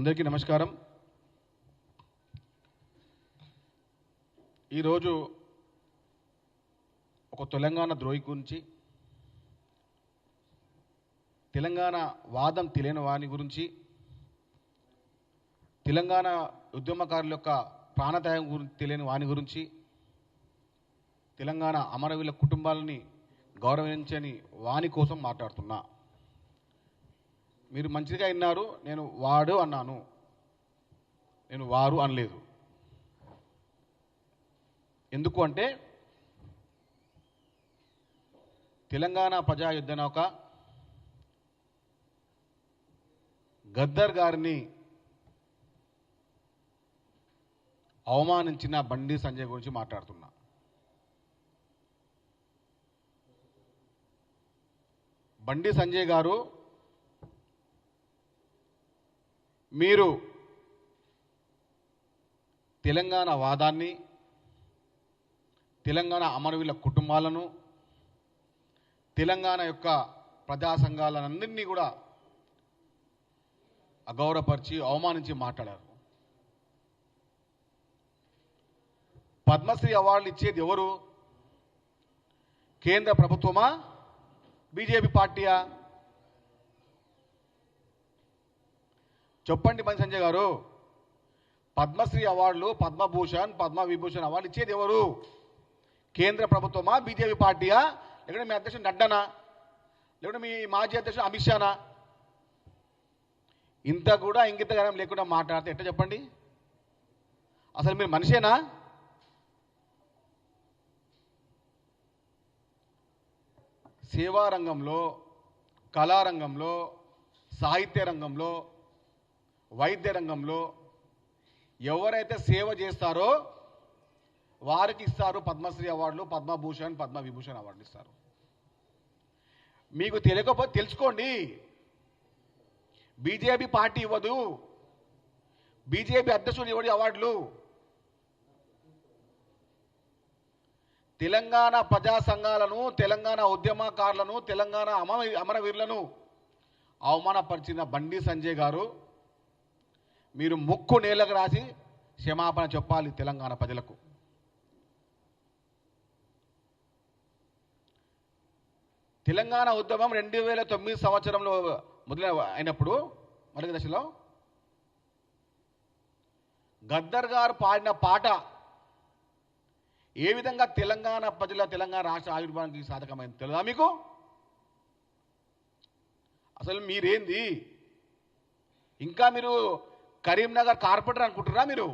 అందరికీ నమస్కారం. ఈరోజు ఒక తెలంగాణ ద్రోహి గురించి తెలంగాణ వాదం తెలియని వాని గురించి తెలంగాణ ఉద్యమకారుల యొక్క ప్రాణత్యాగం గురించి తెలియని వాని గురించి తెలంగాణ అమరవీల కుటుంబాలని గౌరవించని వాని కోసం మాట్లాడుతున్నా. మీరు మంచిగా విన్నారు నేను వాడు అన్నాను. నేను వారు అనలేదు. ఎందుకు అంటే తెలంగాణ ప్రజా యుద్ధ నౌక గద్దర్ గారిని అవమానించిన బండి సంజయ్ గురించి మాట్లాడుతున్నా. బండి సంజయ్ గారు మీరు తెలంగాణ వాదాన్ని తెలంగాణ అమరవీల కుటుంబాలను తెలంగాణ యొక్క ప్రజా సంఘాలన్నింటినీ కూడా అగౌరవపరిచి అవమానించి మాట్లాడారు. పద్మశ్రీ అవార్డులు ఇచ్చేది ఎవరు? కేంద్ర ప్రభుత్వమా? బీజేపీ పార్టీయా? చెప్పండి బండి సంజయ్ గారు. పద్మశ్రీ అవార్డులు పద్మభూషణ్ పద్మవిభూషణ్ అవార్డు ఇచ్చేది ఎవరు? కేంద్ర ప్రభుత్వమా బీజేపీ పార్టీయా లేకుంటే మీ అధ్యక్షుడు నడ్డానా? లేకుంటే మీ మాజీ అధ్యక్షుడు అమిత్ షానా? ఇంత కూడా ఇంగితగరం లేకుండా మాట్లాడితే ఎట్లా చెప్పండి? అసలు మీరు మనిషేనా? సేవా రంగంలో కళారంగంలో సాహిత్య రంగంలో వైద్య రంగంలో ఎవరైతే సేవ చేస్తారో వారికి ఇస్తారు పద్మశ్రీ అవార్డులు పద్మభూషణ్ పద్మవిభూషణ్ అవార్డులు ఇస్తారు. మీకు తెలియకపోతే తెలుసుకోండి. బీజేపీ పార్టీ ఇవ్వదు. బీజేపీ అధ్యక్షుడు ఇవ్వడు అవార్డులు? తెలంగాణ ప్రజా సంఘాలను తెలంగాణ ఉద్యమకారులను తెలంగాణ అమ అమరవీరులను అవమానపరిచిన బండి సంజయ్ గారు మీరు ముక్కు నేలకు రాసి క్షమాపణ చెప్పాలి తెలంగాణ ప్రజలకు. తెలంగాణ ఉద్యమం రెండు వేల తొమ్మిది సంవత్సరంలో మొదలైన అయినప్పుడు మొదటి దశలో గద్దర్ గారు పాడిన పాట ఏ విధంగా తెలంగాణ ప్రజల తెలంగాణ రాష్ట్ర ఆవిర్భావానికి సాధకమైంది తెలుదా మీకు? అసలు మీరేంది? ఇంకా మీరు కరీంనగర్ కార్పొరేటర్ అనుకుంటున్నారా మీరు?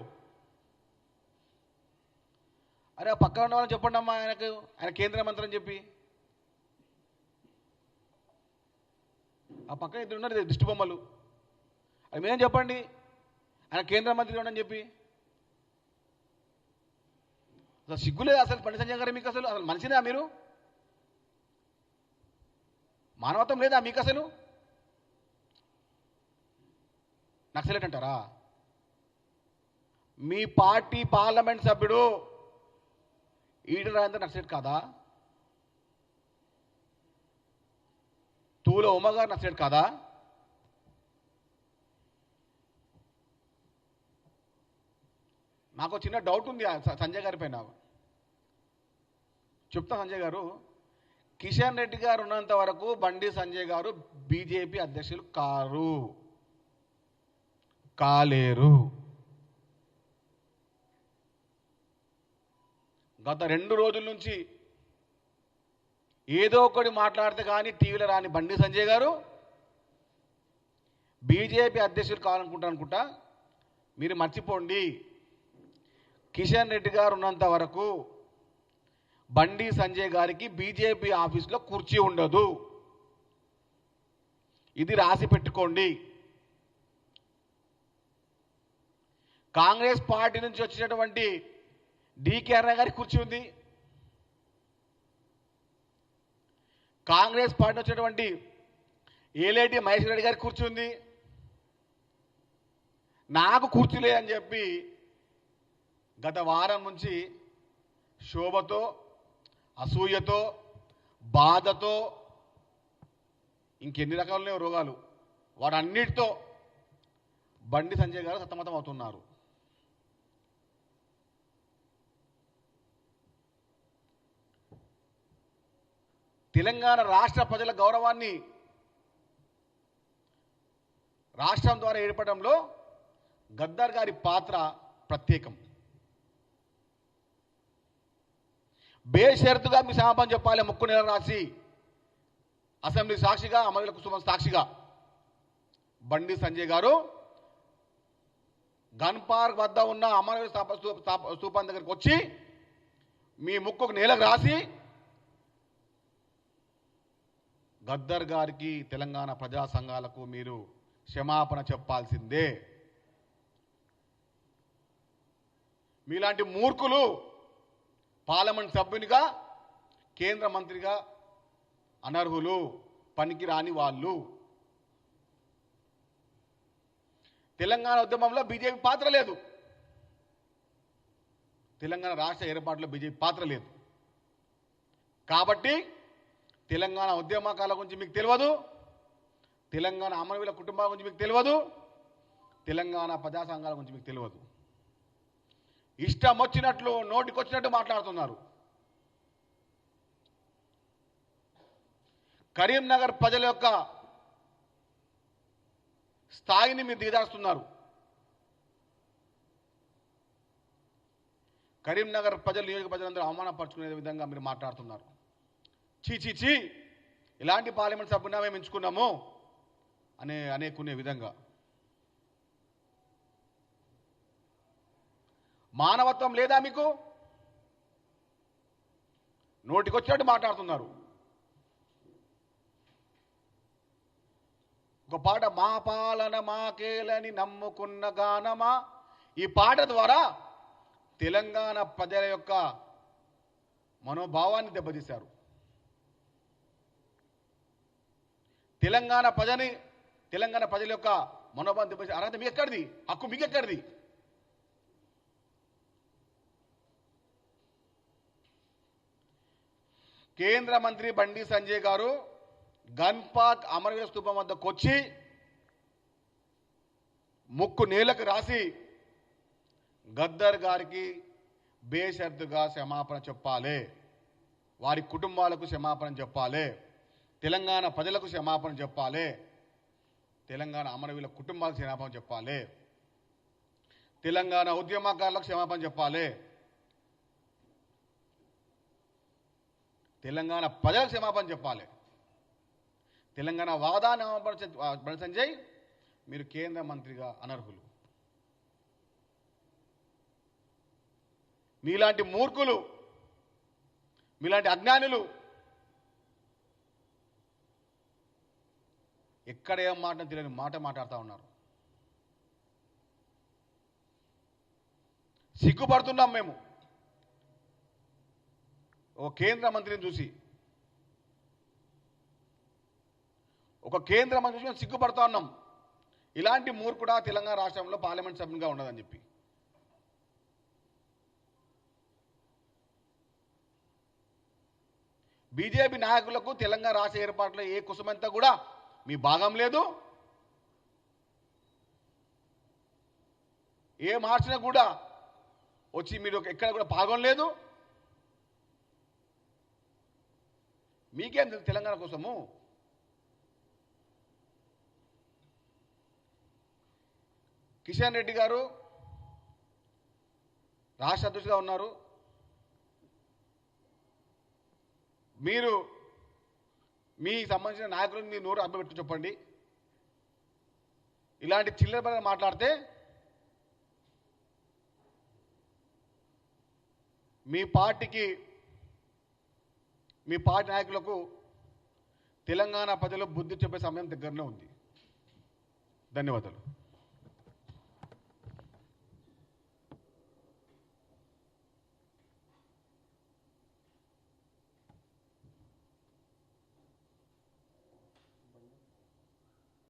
అరే ఆ పక్కన ఉన్న వాళ్ళని చెప్పండి అమ్మా ఆయనకు ఆయన కేంద్ర మంత్రి అని చెప్పి. ఆ పక్కన ఇద్దరు ఉన్నారు దిష్టి బొమ్మలు. అది మీరేం చెప్పండి? ఆయన కేంద్ర మంత్రి ఉండని చెప్పి. అసలు సిగ్గులేదు అసలు పండి సంజయ్ గారు మీకు అసలు అసలు మనిషినా మీరు? మానవత్వం లేదా మీకు అసలు? నక్సలెట్ అంటారా? మీ పార్టీ పార్లమెంట్ సభ్యుడు ఈడ రాజేంద్ర నక్సలెట్ కాదా? తూల ఉమ్మగారు నక్సలెట్ కాదా? నాకు చిన్న డౌట్ ఉంది సంజయ్ గారి పైన. చెప్తా సంజయ్ గారు కిషన్ రెడ్డి గారు ఉన్నంత వరకు బండి సంజయ్ గారు బీజేపీ అధ్యక్షులు కారు. కాలేరు. గత రెండు రోజుల నుంచి ఏదో ఒకటి మాట్లాడితే కానీ టీవీలో రాని బండి సంజయ్ గారు బీజేపీ అధ్యక్షులు కావాలనుకుంటా అనుకుంటా మీరు మర్చిపోండి. కిషన్ రెడ్డి గారు ఉన్నంత వరకు బండి సంజయ్ గారికి బీజేపీ ఆఫీస్లో కుర్చీ ఉండదు. ఇది రాసి పెట్టుకోండి. కాంగ్రెస్ పార్టీ నుంచి వచ్చినటువంటి డికే అన్న గారికి కుర్చీ ఉంది. కాంగ్రెస్ పార్టీ వచ్చినటువంటి ఏలేటి మహేశ్వర రెడ్డి గారికి కుర్చీ ఉంది. నాకు కుర్చీ లేదని చెప్పి గత వారం నుంచి శోభతో అసూయతో బాధతో ఇంకెన్ని రకాలున్నాయో రోగాలు. వాటన్నిటితో బండి సంజయ్ గారు సతమతం అవుతున్నారు తెలంగాణ రాష్ట్ర ప్రజల గౌరవాన్ని రాష్ట్రం ద్వారా ఏర్పడంలో గద్దర్ గారి పాత్ర ప్రత్యేకం. బేషరతుగా మీ శాపం చెప్పాలి ముక్కు నెల రాసి అసెంబ్లీ సాక్షిగా అమరుల కుటుంబం సాక్షిగా. బండి సంజయ్ గారు గన్ పార్క్ వద్ద ఉన్న అమరవీర స్థాప స్థూపం దగ్గరికి వచ్చి మీ ముక్కుకు నేలకు రాసి గద్దర్ గారికి తెలంగాణ ప్రజా సంఘాలకు మీరు క్షమాపణ చెప్పాల్సిందే. మీలాంటి మూర్ఖులు పార్లమెంట్ సభ్యునిగా కేంద్ర మంత్రిగా అనర్హులు పనికిరాని వాళ్ళు. తెలంగాణ ఉద్యమంలో బీజేపీ పాత్ర లేదు. తెలంగాణ రాష్ట్ర ఏర్పాటులో బీజేపీ పాత్ర లేదు. కాబట్టి తెలంగాణ ఉద్యమకాల గురించి మీకు తెలియదు. తెలంగాణ అమరవీల కుటుంబాల గురించి మీకు తెలియదు. తెలంగాణ ప్రజా సంఘాల గురించి మీకు తెలియదు. ఇష్టం వచ్చినట్లు నోటికొచ్చినట్టు మాట్లాడుతున్నారు. కరీంనగర్ ప్రజల యొక్క స్థాయిని మీరు దిగదాస్తున్నారు కరీంనగర్ ప్రజలు నియోజక ప్రజలందరూ అవమానపరుచుకునే విధంగా మీరు మాట్లాడుతున్నారు. చీ ఇలాంటి పార్లమెంట్ సభ్యున్నా మేము ఎంచుకున్నాము అనే అనేకునే విధంగా. మానవత్వం లేదా మీకు? నోటికొచ్చినట్టు మాట్లాడుతున్నారు. ఒక పాట మా పాలన మాకేలని నమ్ముకున్న గానమా? ఈ పాట ద్వారా తెలంగాణ ప్రజల యొక్క మనోభావాన్ని దెబ్బతీశారు. తెలంగాణ ప్రజని తెలంగాణ ప్రజల యొక్క మనోభావం దెబ్బతీశారు అర్హత మీకు ఎక్కడిది హక్కు మీకు ఎక్కడిది కేంద్ర మంత్రి బండి సంజయ్ గారు గన్ పార్క్ అమరవీర స్థూపం వద్దకు వచ్చి ముక్కు నేలకు రాసి గద్దర్ గారికి బేషరతుగా క్షమాపణ చెప్పాలి. వారి కుటుంబాలకు క్షమాపణ చెప్పాలి. తెలంగాణ ప్రజలకు క్షమాపణ చెప్పాలి. తెలంగాణ అమరవీల కుటుంబాలకు క్షమాపణ చెప్పాలి. తెలంగాణ ఉద్యమకారులకు క్షమాపణ చెప్పాలి. తెలంగాణ ప్రజలకు క్షమాపణ చెప్పాలి. తెలంగాణ వాదాన్ని అవమానపరిచే బండి సంజయ్ మీరు కేంద్ర మంత్రిగా అనర్హులు. మీలాంటి మూర్ఖులు మీలాంటి అజ్ఞానులు ఎక్కడ ఏం మాట తెలియని మాట మాట్లాడుతూ ఉన్నారు. సిగ్గుపడుతున్నాం మేము. ఒక కేంద్ర మంత్రిని చూసి ఒక కేంద్ర మంత్రి చూసి సిగ్గుపడుతూ ఉన్నాం. ఇలాంటి మూర్ఖుడా తెలంగాణ రాష్ట్రంలో పార్లమెంట్ సభ్యునిగా ఉండదని చెప్పి. బీజేపీ నాయకులకు తెలంగాణ రాష్ట్ర ఏర్పాట్లో ఏ కుసమంతా కూడా మీ భాగం లేదు. ఏ మార్చినా కూడా వచ్చి మీరు ఎక్కడ కూడా పాల్గొనలేదు మీకేం తెలుసు తెలంగాణ కోసము? కిషన్ రెడ్డి గారు రాష్ట్ర అధ్యక్షుడిగా ఉన్నారు. మీరు మీ సంబంధించిన నాయకులను మీ నోరు అబ్బపెట్టు చెప్పండి. ఇలాంటి చిల్లర పనులు మాట్లాడితే మీ పార్టీకి మీ పార్టీ నాయకులకు తెలంగాణ ప్రజలు బుద్ధి చెప్పే సమయం దగ్గరలో ఉంది. ధన్యవాదాలు.